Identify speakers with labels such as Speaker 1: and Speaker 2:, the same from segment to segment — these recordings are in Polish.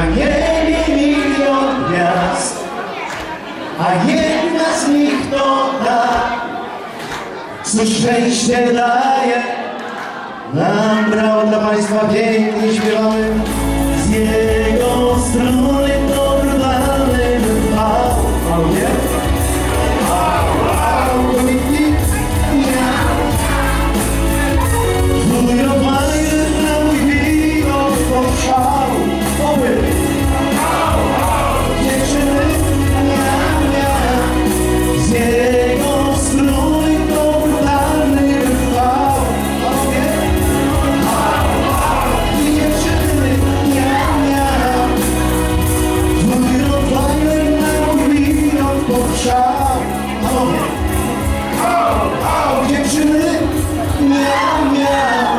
Speaker 1: Na niebie milion gwiazd, a jedna z nich to ta, co szczęście daje. Nam brawo dla Państwa pięknie śpiewamy Dziewczyny, miał, miał.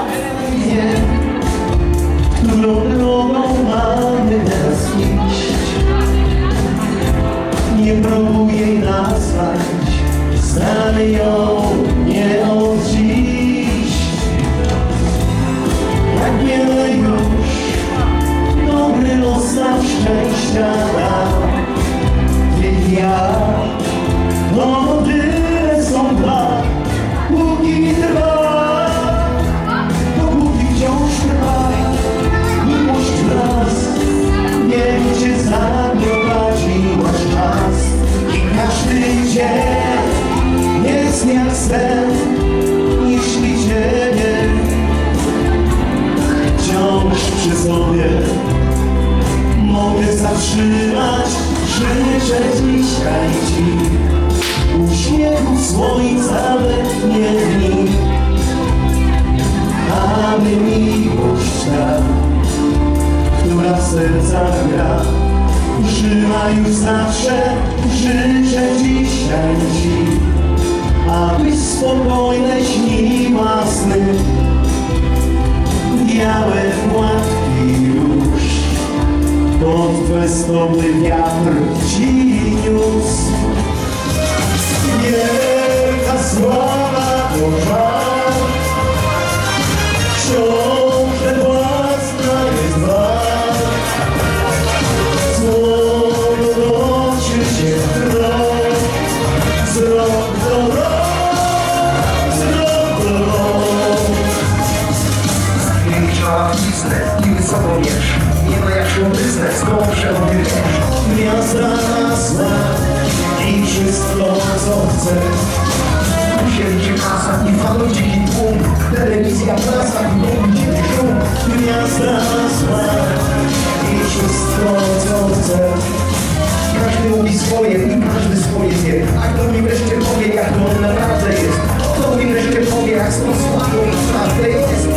Speaker 1: Mogę zatrzymać, życzę dzisiaj ci uśmiechu słońca letnie dni, mamy miłość tak która w sercach gra. Żyła już zawsze, życzę dzisiaj Ci, abyś spokojne śniła sny. Сонний вятр чиюсь, є
Speaker 2: казва. Biznes i wysoko wiesz Nie ma jak szłobyznę, skąd przechodzisz
Speaker 1: Gwiazda nasła i wszystko co chce.
Speaker 2: Siedzi kasa i fanów dziki tłum. Telewizja, prasa i dom, dziki szum
Speaker 1: Gwiazda nasła i wszystko co chce.
Speaker 2: Każdy mówi swoje i każdy swoje wie. A kto mi wreszcie powie jak to naprawdę jest? Kto mi wreszcie powie jak z tą słabą naprawdę jest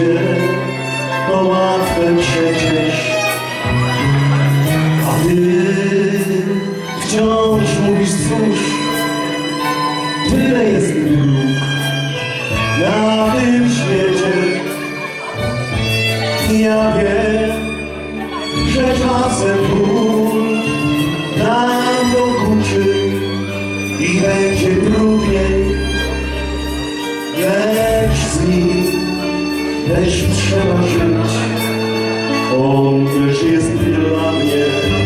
Speaker 1: 全，我万分确确。Też trzeba żyć, on też jest dla mnie.